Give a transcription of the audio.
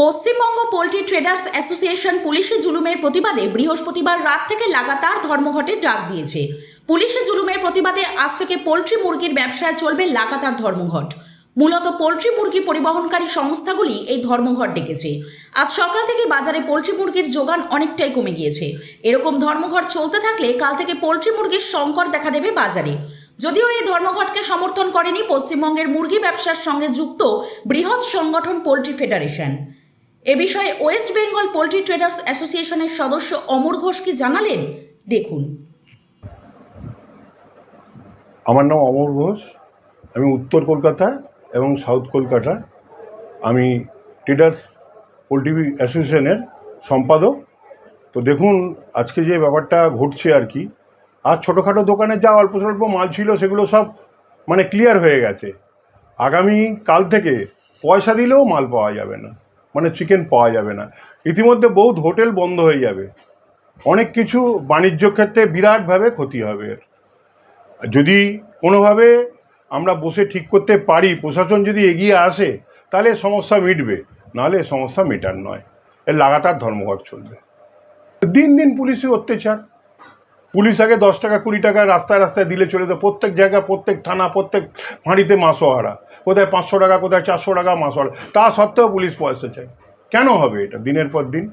Paschimbanga poultry traders association পুলিশি জুলুমের প্রতিবাদে বৃহস্পতিবার রাত থেকে লাগাতার ধর্মঘটের ডাক দিয়েছে। পুলিশি জুলুমের প্রতিবাদে আজ থেকে পোলট্রি মুরগির ব্যবসায় চলবে লাগাতার ধর্মঘট। মূলত পোলট্রি মুরগি পরিবহনকারী সংস্থাগুলি এই ধর্মঘট ডেকেছে। আজ সকাল থেকে বাজারে পোলট্রি মুরগির যোগান অনেকটাই কমে গিয়েছে। এরকম ধর্মঘট চলতে থাকলে কাল থেকে পোলট্রি মুরগির সংকট দেখা দেবে বাজারে। যদিও এই ধর্মঘটকে সমর্থন করেনি পশ্চিমবঙ্গের মুরগি ব্যবসার সঙ্গে যুক্ত বৃহৎ সংগঠন পোলট্রি ফেডারেশন। এ বিষয়ে ওয়েস্ট বেঙ্গল পোলট্রি ট্রেডার্স অ্যাসোসিয়েশনের সদস্য অমর ঘোষ কি জানালেন? দেখুন। আমার নাম অমর ঘোষ, আমি উত্তর কলকাতা এবং সাউথ কলকাতা আমি ট্রেডার্স পোলট্রি অ্যাসোসিয়েশনের সম্পাদক। তো দেখুন, আজকে যে ব্যাপারটা ঘটছে আর কি আর ছোটোখাটো দোকানে যা অল্প স্বল্প মাল ছিল সেগুলো সব মানে ক্লিয়ার হয়ে গেছে। আগামী কাল থেকে পয়সা দিলেও মাল পাওয়া যাবে না। মানে চিকেন পাওয়া যাবে না। ইতিমধ্যে বহুত হোটেল বন্ধ হয়ে যাবে। অনেক কিছু বাণিজ্য ক্ষেত্রে বিরাটভাবে ক্ষতি হবে যদি কোনোভাবে আমরা বসে ঠিক করতে পারি, প্রশাসন যদি এগিয়ে আসে, তাহলে সমস্যা মিটবে। নাহলে সমস্যা মেটার নয়। এর লাগাতার ধর্মঘট চলবে। দিন দিন পুলিশি অত্যাচার। পুলিশ আগে দশ টাকা, কুড়ি টাকা রাস্তায় রাস্তায় দিলে চলে যেত। প্রত্যেক জায়গায় প্রত্যেক থানা, প্রত্যেক ফাঁড়িতে মাসোহারা কোথায় পাঁচশো টাকা, কোথায় চারশো টাকা মাস তা সত্ত্বেও পুলিশ পয়সা চায় কেন হবে এটা দিনের পর দিন?